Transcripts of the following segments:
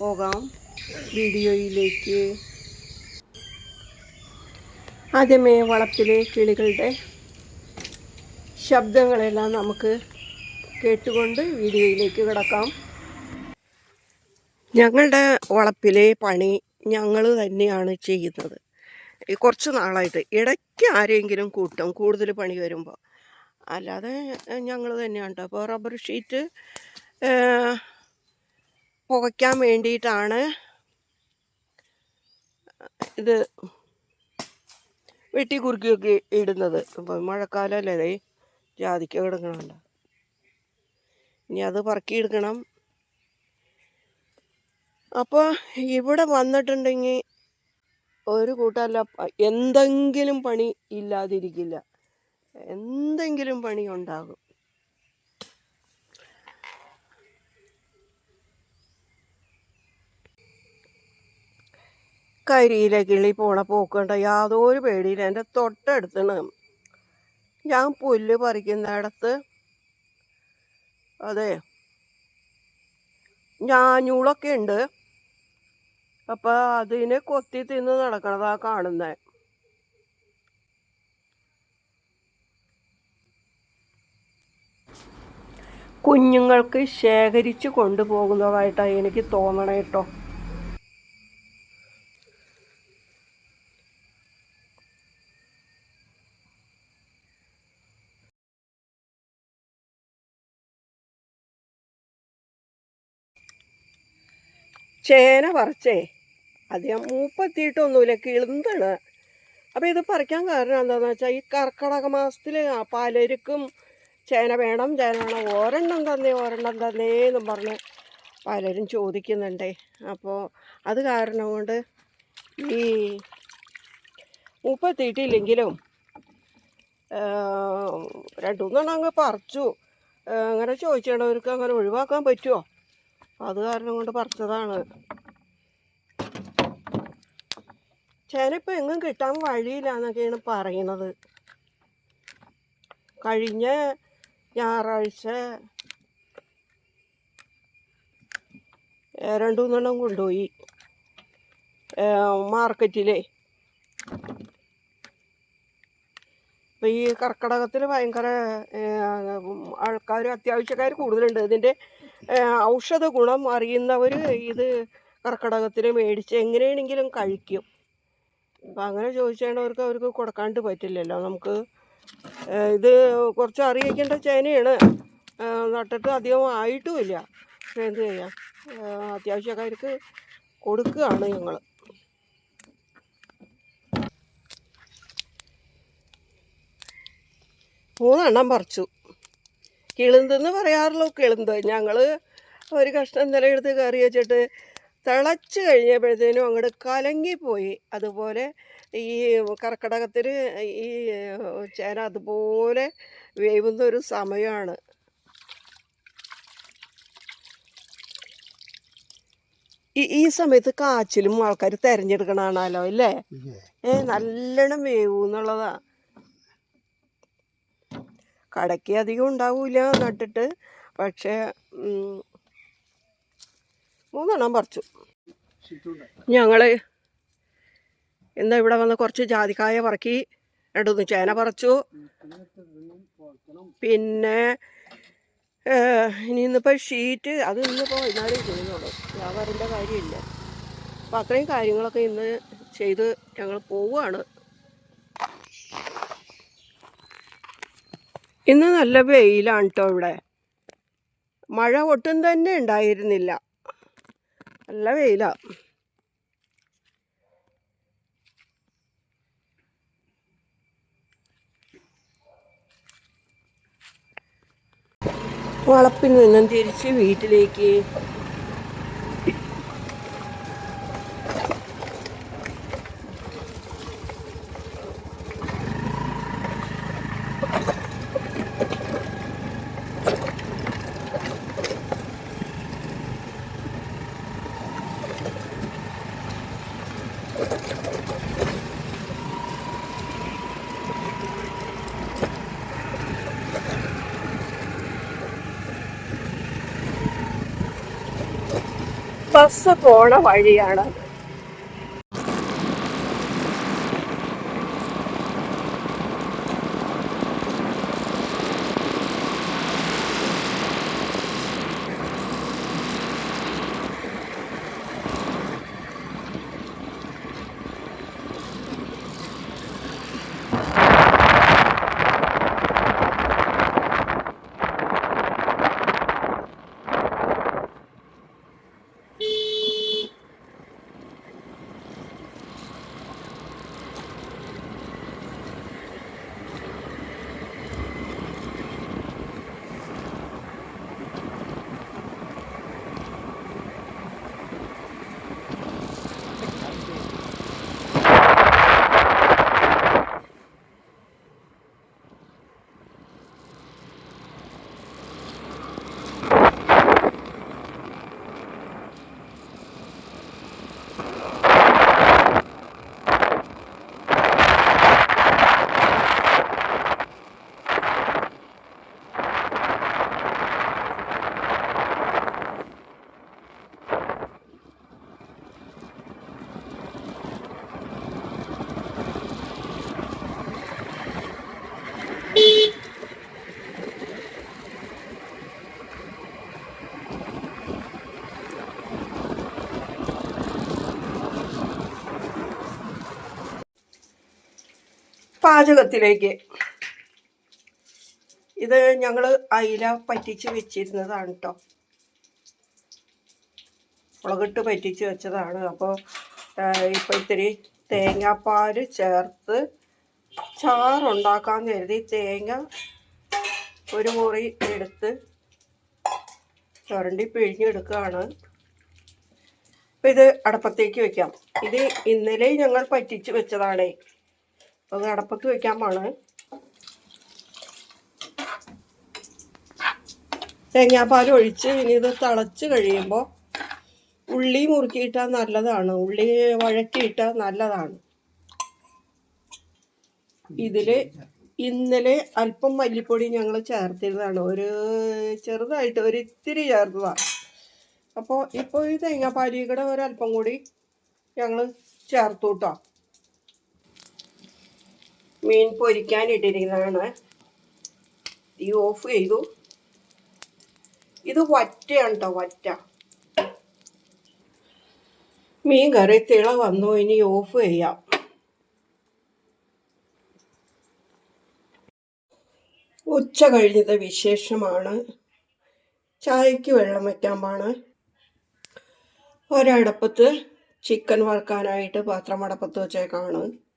പോകാം വീഡിയോയിലേക്ക്. ആദ്യമേ വളപ്പിലെ കിളികളുടെ ശബ്ദങ്ങളെല്ലാം നമുക്ക് കേട്ടുകൊണ്ട് വീഡിയോയിലേക്ക് കിടക്കാം. ഞങ്ങളുടെ വളപ്പിലെ പണി ഞങ്ങൾ തന്നെയാണ് ചെയ്യുന്നത്. കുറച്ച് നാളായിട്ട് ഇടയ്ക്ക് ആരെങ്കിലും കൂട്ടും കൂടുതൽ പണി വരുമ്പോൾ അല്ലാതെ ഞങ്ങൾ തന്നെയാണ് കേട്ടോ അപ്പോൾ റബ്ബർ ഷീറ്റ് പുകയ്ക്കാൻ വേണ്ടിയിട്ടാണ്. ഇത് വെട്ടി കുറുക്കിയൊക്കെ ഇടുന്നത്. അപ്പോൾ മഴക്കാലമല്ലേ ദേ ജാതിക്ക കിടക്കണമല്ലോ ഇനി അത് പറക്കിയെടുക്കണം. അപ്പോൾ ഇവിടെ വന്നിട്ടുണ്ടെങ്കിൽ ഒരു കൂട്ടമല്ല എന്തെങ്കിലും പണി ഇല്ലാതിരിക്കില്ല. എന്തെങ്കിലും പണി ഉണ്ടാകും. കരിയിലെ കിളി പോണ പോക്കണ്ട. യാതൊരു പേടിയില്ല. എന്റെ തൊട്ടടുത്താണ്. ഞാൻ പുല്ല് പറിക്കുന്നിടത്ത് അതെ ഞാഞ്ഞൂളൊക്കെ ഉണ്ട്. അപ്പം അതിനെ കൊത്തി തിന്ന് നടക്കണതാ കാണുന്നത് കുഞ്ഞുങ്ങൾക്ക് ശേഖരിച്ച് കൊണ്ടുപോകുന്നതായിട്ടാണ് എനിക്ക് തോന്നണേ കേട്ടോ ചേന പറിച്ചേ. അധികം മൂപ്പത്തിയിട്ടൊന്നുമില്ല കിളുന്താണ്. അപ്പോൾ ഇത് പറിക്കാൻ കാരണം എന്താണെന്ന് വെച്ചാൽ ഈ കർക്കിടക മാസത്തിൽ പലർക്കും ചേന വേണം ചേന വേണം ഒരെണ്ണം തന്നേ ഒരെണ്ണം തന്നേ എന്നും പറഞ്ഞ് പലരും ചോദിക്കുന്നുണ്ടേ. അപ്പോൾ അത് കാരണം കൊണ്ട് ഈ മൂപ്പത്തിയിട്ടില്ലെങ്കിലും രണ്ടു മൂന്നെണ്ണം അങ്ങ് പറിച്ചു. അങ്ങനെ ചോദിച്ചവർക്ക് അങ്ങനെ ഒഴിവാക്കാൻ പറ്റുമോ അത് കാരണം കൊണ്ട് പറിച്ചതാണ്. ചേന ഇപ്പം എങ്ങും കിട്ടാൻ വഴിയില്ല എന്നൊക്കെയാണ് പറയണത് കഴിഞ്ഞ ഞായറാഴ്ച രണ്ടു മൂന്നെണ്ണം കൊണ്ടുപോയി. മാർക്കറ്റിലെ. ഈ കർക്കിടകത്തിൽ ഭയങ്കര ആൾക്കാർ അത്യാവശ്യക്കാർ കൂടുതലുണ്ട്. ഇതിന്റെ ഔഷധ ഗുണം അറിയുന്നവർ ഇത് കർക്കിടകത്തിന് മേടിച്ച് എങ്ങനെയാണെങ്കിലും കഴിക്കും. അപ്പം അങ്ങനെ ചോദിച്ചേണ്ടവർക്ക് അവർക്ക് കൊടുക്കാണ്ട് പറ്റില്ലല്ലോ. നമുക്ക് ഇത് കുറച്ച് അറിയിക്കേണ്ട ചേനയാണ്. നട്ടിട്ട് അധികം ആയിട്ടുമില്ല. പക്ഷേ എന്ത് ചെയ്യാം? അത്യാവശ്യക്കാർക്ക് കൊടുക്കുകയാണ് ഞങ്ങൾ മൂന്നെണ്ണം പറിച്ചു. കിളുന്തെന്ന് പറയാറുള്ളൂ കിളുന്ത്. ഞങ്ങൾ ഒരു കഷ്ണം നിലയെടുത്ത് കറി വെച്ചിട്ട് തിളച്ച് കഴിഞ്ഞപ്പോഴത്തേനും അങ്ങോട്ട് കലങ്ങിപ്പോയി. അതുപോലെ ഈ കർക്കിടകത്തിൽ ഈ ചേന അതുപോലെ വേവുന്ന ഒരു സമയമാണ് ഈ ഈ സമയത്ത് കാച്ചിലും ആൾക്കാർ തിരഞ്ഞെടുക്കണാണല്ലോ അല്ലേ ഏ നല്ലോണം വേവൂന്നുള്ളതാണ് കടയ്ക്ക് അധികം ഉണ്ടാവില്ല നട്ടിട്ട്. പക്ഷേ മൂന്നെണ്ണം പറിച്ചു. ഞങ്ങൾ ഇന്ന് ഇവിടെ വന്ന് കുറച്ച് ജാതിക്കായ പറക്കി രണ്ടുമൂന്ന് ചേന പറിച്ചു. പിന്നെ ഇനി ഇന്നിപ്പോൾ ഷീറ്റ് അത് ഇന്നിപ്പോൾ എന്നാലും ചെയ്യുന്നുള്ളൂ. വ്യാപാരന്റെ കാര്യമില്ല. അപ്പോൾ അത്രയും കാര്യങ്ങളൊക്കെ ഇന്ന് ചെയ്ത് ഞങ്ങൾ പോവുകയാണ് ഇന്ന് നല്ല വെയിലാണ് കേട്ടോ ഇവിടെ. മഴ ഒട്ടും തന്നെ ഉണ്ടായിരുന്നില്ല. നല്ല വെയിലാ. വളപ്പിൽ നിന്നും തിരിച്ച് വീട്ടിലേക്ക് ബസ് പോണ വഴിയാണ്. പാചകത്തിലേക്ക്. ഇത് ഞങ്ങൾ അയില പറ്റിച്ച് വെച്ചിരുന്നതാണ് കേട്ടോ മുളകിട്ട് പറ്റിച്ച് വെച്ചതാണ്. അപ്പോൾ ഇപ്പോൾ ഇത്തിരി തേങ്ങാപ്പാൽ ചേർത്ത് ചാറുണ്ടാക്കാൻ കരുതി തേങ്ങ ഒരു മുറി എടുത്ത് ചുരണ്ടി പിഴിഞ്ഞെടുക്കുകയാണ്. അപ്പം ഇത് അടപ്പത്തേക്ക് വെക്കാം. ഇത് ഇന്നലെ ഞങ്ങൾ പറ്റിച്ച് വെച്ചതാണേ. അത് അടപ്പത്ത് വെക്കാൻ പോണേ. തേങ്ങാപ്പാൽ ഒഴിച്ച് ഇനി ഇത് തിളച്ച് കഴിയുമ്പോൾ ഉള്ളി മുറുക്കിയിട്ടാൽ നല്ലതാണ്. ഉള്ളി വഴക്കിയിട്ടാൽ നല്ലതാണ്. ഇതിൽ ഇന്നലെ അല്പം മല്ലിപ്പൊടി ഞങ്ങൾ ചേർത്തിരുന്നതാണ്. ഒരു ചെറുതായിട്ട് ഒരു ഇത്തിരി ചേർത്തതാണ് അപ്പോൾ ഇപ്പോൾ ഈ തേങ്ങാപ്പാലിയുടെ ഒരല്പം കൂടി ഞങ്ങൾ ചേർത്തു കേട്ടോ മീൻ പൊരിക്കാൻ ഇട്ടിരിക്കുന്നതാണ് തീ ഓഫ് ചെയ്തു. ഇത് വറ്റയാണ് കേട്ടോ വറ്റ. മീൻ കറി തിള വന്നു ഇനി ഓഫ് ചെയ്യാം. ഉച്ച കഴിഞ്ഞത് വിശേഷമാണ്. ചായക്ക് വെള്ളം വയ്ക്കാൻ പാണ്. ഒരടപ്പത്ത് ചിക്കൻ വറുക്കാനായിട്ട് പാത്രം അടപ്പത്ത് വെച്ചേക്കാണ്.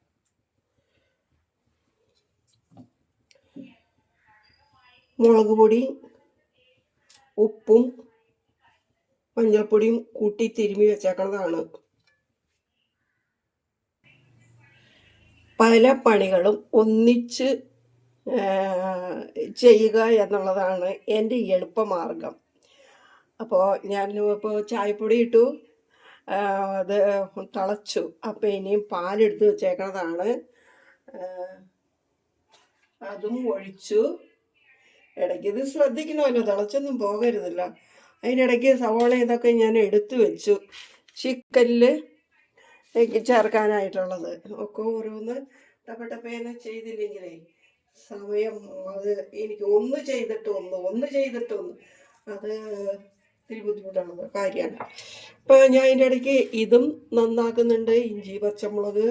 മുളക് പൊടി ഉപ്പും മഞ്ഞൾപ്പൊടിയും കൂട്ടി തിരുമ്മി വെച്ചേക്കുന്നതാണ് പല പണികളും ഒന്നിച്ച് ചെയ്യുക എന്നുള്ളതാണ് എന്റെ എളുപ്പമാർഗം. അപ്പോൾ ഞാൻ ഇപ്പോൾ ചായപ്പൊടി ഇട്ടു അത് തിളച്ചു. അപ്പോൾ ഇനിയും പാലെടുത്ത് വെച്ചേക്കുന്നതാണ് അതും ഒഴിച്ചു. ഇടയ്ക്ക് ഇത് ശ്രദ്ധിക്കണമല്ലോ തിളച്ചൊന്നും പോകരുതല്ല. അതിനിടയ്ക്ക് സവോള ഇതൊക്കെ ഞാൻ എടുത്തു വെച്ചു. ചിക്കനിൽ ചേർക്കാനായിട്ടുള്ളത്. ഒക്കെ ഓരോന്ന് ടപ്പട്ടപ്പേന്ന് ചെയ്തില്ലെങ്കിലേ സമയം അത് എനിക്ക് ഒന്ന് ചെയ്തിട്ട് ഒന്ന് ഒന്ന് ചെയ്തിട്ട് ഒന്ന്. അത് ഇത്തിരി ബുദ്ധിമുട്ടുള്ള കാര്യമാണ്. ഇപ്പം ഞാൻ അതിന്റെ ഇടയ്ക്ക് ഇതും നന്നാക്കുന്നുണ്ട്. ഇഞ്ചി പച്ചമുളക്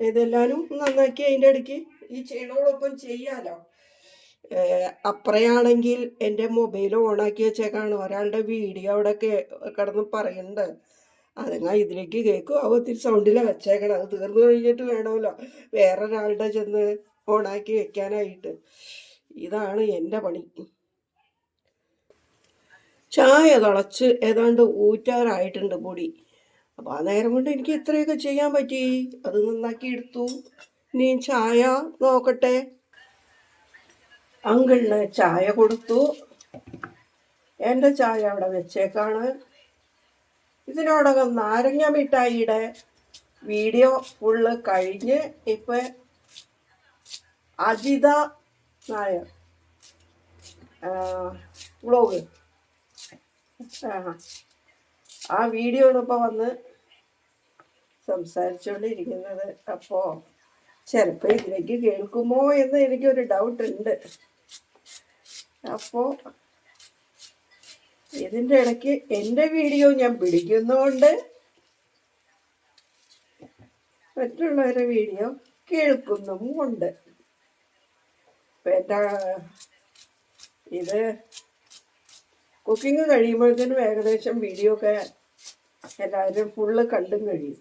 ഇതെല്ലാവരും നന്നാക്കി അതിന്റെ ഇടയ്ക്ക് ഈ ചെയ്യണോടൊപ്പം ചെയ്യാലോ? അപ്പറയാണെങ്കിൽ എന്റെ മൊബൈൽ ഓണാക്കി വെച്ചേക്കാണ്. ഒരാളുടെ വീഡിയോ അവിടെ കിടന്ന് പറയുന്നുണ്ട്. അതങ്ങ ഇതിലേക്ക് കേൾക്കും അവ ഒത്തിരി സൗണ്ടിലാണ് വെച്ചേക്കണം അത് തീർന്നു കഴിഞ്ഞിട്ട് വേണമല്ലോ വേറൊരാളുടെ ചെന്ന് ഓണാക്കി വെക്കാനായിട്ട്. ഇതാണ് എന്റെ പണി. ചായ തിളച്ച് ഏതാണ്ട് ഊറ്റാറായിട്ടുണ്ട് പൊടി. അപ്പോൾ ആ നേരം കൊണ്ട് എനിക്ക് ഇത്രയൊക്കെ ചെയ്യാൻ പറ്റി. അത് നന്നാക്കി എടുത്തു. ഇനി ചായ നോക്കട്ടെ. അങ്കിളിന് ചായ കൊടുത്തു. എന്റെ ചായ അവിടെ വെച്ചേക്കാണ്. ഇതിനോടകം നാരങ്ങ മിഠായിയുടെ വീഡിയോ ഫുള്ള് കഴിഞ്ഞ് ഇപ്പം അജിത നായർ വ്ളോഗ്. ആ വീഡിയോ വന്ന് സംസാരിച്ചുകൊണ്ടിരിക്കുന്നത് അപ്പോൾ ചിലപ്പോൾ ഇതിലേക്ക് കേൾക്കുമോ എന്ന് എനിക്കൊരു ഡൗട്ട് ഉണ്ട്. അപ്പോൾ ഇതിന്റെ ഇടയ്ക്ക് എന്റെ വീഡിയോ ഞാൻ പിടിക്കുന്നതുകൊണ്ട് മറ്റുള്ളവരുടെ വീഡിയോ കേൾക്കുന്നുമുണ്ട്. എന്റെ ഇത് കുക്കിംഗ് കഴിയുമ്പോഴത്തേനും ഏകദേശം വീഡിയോ ഒക്കെ എല്ലാവരും ഫുള്ള് കണ്ടും കഴിയും.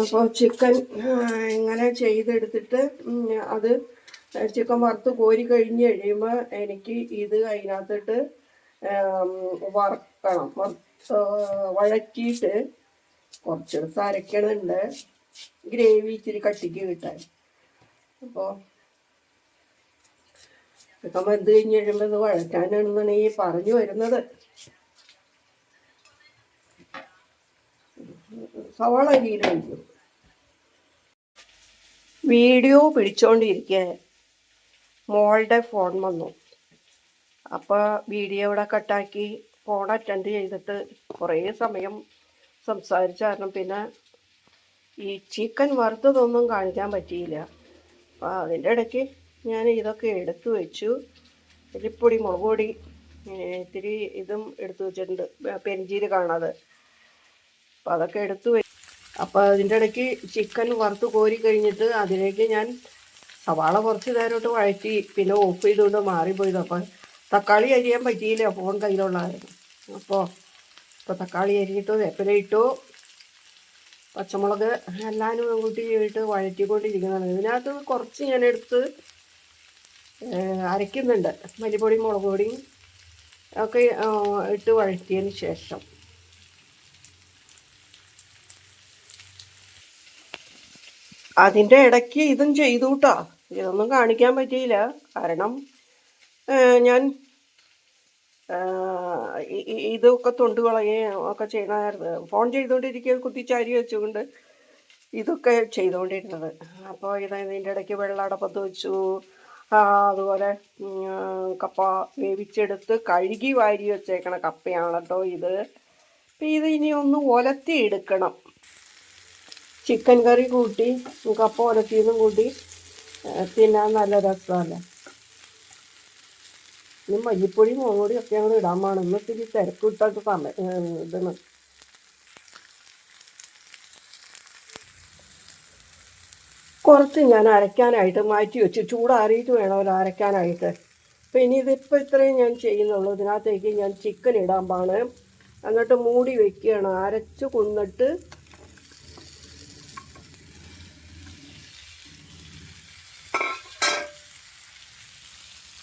അപ്പോൾ ചിക്കൻ ഇങ്ങനെ ചെയ്തെടുത്തിട്ട് അത് ചിക്കൻ വറുത്ത് കോരി കഴിഞ്ഞ് കഴിയുമ്പോൾ എനിക്ക് ഇത് അതിനകത്തിട്ട് വറക്കണം. വഴറ്റിയിട്ട് കുറച്ചെടുത്ത് അരക്കണുണ്ട്. ഗ്രേവി ഇച്ചിരി കട്ടിക്ക് കിട്ടാൻ. അപ്പോൾ ചിക്കൻ വെന്ത് കഴിഞ്ഞ് കഴിയുമ്പോൾ ഇത് വഴറ്റാനാണെന്നാണ് ഈ പറഞ്ഞു വരുന്നത്. സവാള അരിയിലൊഴിക്കും വീഡിയോ പിടിച്ചോണ്ടിരിക്കെ. മോളുടെ ഫോൺ വന്നു. അപ്പോൾ വീഡിയോ ഇവിടെ കട്ടാക്കി. ഫോൺ അറ്റൻഡ് ചെയ്തിട്ട് കുറേ സമയം സംസാരിച്ച കാരണം പിന്നെ ഈ ചിക്കൻ വറുത്തതൊന്നും കാണിക്കാൻ പറ്റിയില്ല. അപ്പോൾ അതിന്റെ ഇടയ്ക്ക് ഞാൻ ഇതൊക്കെ എടുത്തു വെച്ചു. ഇരിപ്പൊടി മുളക് പൊടി ഇത്തിരി ഇതും എടുത്തു വെച്ചിട്ടുണ്ട്. പെരിഞ്ചീര് കാണാതെ അപ്പോൾ അതൊക്കെ എടുത്തു അപ്പോൾ അതിന്റെ ഇടയ്ക്ക് ചിക്കൻ വറുത്ത് കോരി കഴിഞ്ഞിട്ട് അതിലേക്ക് ഞാൻ സവാള കുറച്ച് നേരമായിട്ട് വഴറ്റി പിന്നെ ഓഫ് ചെയ്തുകൊണ്ട് മാറിപ്പോയത്. അപ്പോൾ തക്കാളി അരിയാൻ പറ്റിയില്ല ഫോൺ കയ്യിലുള്ളതായിരുന്നു. അപ്പോൾ ഇപ്പോൾ തക്കാളി അരിയിട്ടു വേപ്പില ഇട്ടു. പച്ചമുളക് എല്ലാനും കൂട്ടി ഇട്ട് വഴറ്റിക്കൊണ്ടിരിക്കുന്നതാണ്. ഇതിനകത്ത് കുറച്ച് ഞാൻ എടുത്ത് അരയ്ക്കുന്നുണ്ട്. മല്ലിപ്പൊടിയും മുളക് പൊടിയും ഒക്കെ ഇട്ട് വഴറ്റിയതിന് ശേഷം. അതിന്റെ ഇടയ്ക്ക് ഇതും ചെയ്തു കേട്ടോ ഇതൊന്നും കാണിക്കാൻ പറ്റിയില്ല. കാരണം ഞാൻ ഇതൊക്കെ തൊണ്ട് കളയുകയും ഒക്കെ ചെയ്യണമായിരുന്നു. ഫോൺ ചെയ്തുകൊണ്ടിരിക്കുക കുത്തിച്ചാരി വെച്ചുകൊണ്ട് ഇതൊക്കെ ചെയ്തുകൊണ്ടിരുന്നത്. അപ്പോൾ ഇത് ഇതിന്റെ ഇടയ്ക്ക് വെള്ളം അടപ്പത്ത് വെച്ചു. അതുപോലെ കപ്പ വേവിച്ചെടുത്ത് കഴുകി വാരി വെച്ചേക്കണ കപ്പയാണ് കേട്ടോ ഇത് ഇത് ഇനി ഒന്ന് ഒലത്തി എടുക്കണം ചിക്കൻ കറി കൂട്ടി കപ്പ ഉരക്കിയതും കൂട്ടി തിന്നാൻ നല്ല രസമല്ലേ ഇനി മല്ലിപ്പൊടി മുളക് ഒക്കെ ഞങ്ങൾ ഇടാൻ വേണം ഇന്ന് ഇത്തിരി തിരക്ക് വിട്ടൊക്കെ സമയം ഇതാണ്. കുറച്ച് ഞാൻ അരയ്ക്കാനായിട്ട് മാറ്റി വെച്ച്. ചൂടാറിയിട്ട് വേണമല്ലോ അരയ്ക്കാനായിട്ട്. അപ്പം ഇനി ഇതിപ്പോൾ ഇത്രയും ഞാൻ ചെയ്യുന്നുള്ളൂ. ഇതിനകത്തേക്ക് ഞാൻ ചിക്കൻ ഇടാൻ പാണ് എന്നിട്ട് മൂടി വെക്കുകയാണ്. അരച്ച് കൊന്നിട്ട്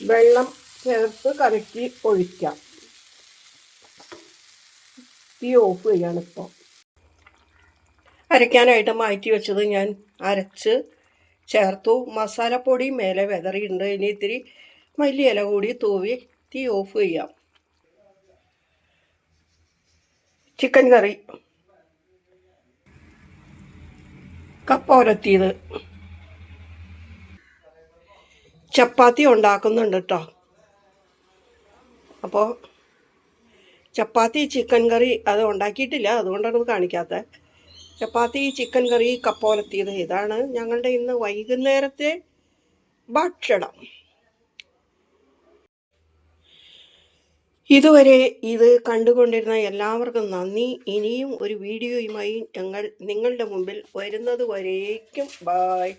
വെള്ളം ചേർത്ത് കലക്കി ഒഴിക്കാം. തീ ഓഫ് ചെയ്യാണ് ഇപ്പോൾ അരയ്ക്കാനായിട്ട് മാറ്റി വെച്ചത് ഞാൻ അരച്ച് ചേർത്തു. മസാലപ്പൊടി മേലെ വിതറിയിട്ടുണ്ട്. ഇനി ഇത്തിരി മല്ലിയില കൂടി തൂവി തീ ഓഫ് ചെയ്യാം. Chicken curry. കപ്പ ഉരത്തിയത് ചപ്പാത്തി ഉണ്ടാക്കുന്നുണ്ട് കേട്ടോ അപ്പോൾ ചപ്പാത്തി ചിക്കൻ കറി അത് ഉണ്ടാക്കിയിട്ടില്ല. അതുകൊണ്ടാണ് കാണിക്കാത്തത് ചപ്പാത്തി ചിക്കൻ കറി കപ്പോലത്തിയത്. ഇതാണ് ഞങ്ങളുടെ ഇന്ന് വൈകുന്നേരത്തെ ഭക്ഷണം. ഇതുവരെ ഇത് കണ്ടുകൊണ്ടിരുന്ന എല്ലാവർക്കും നന്ദി. ഇനിയും ഒരു വീഡിയോയുമായി ഞങ്ങൾ നിങ്ങളുടെ മുമ്പിൽ വരുന്നത് വരേക്കും. ബായ്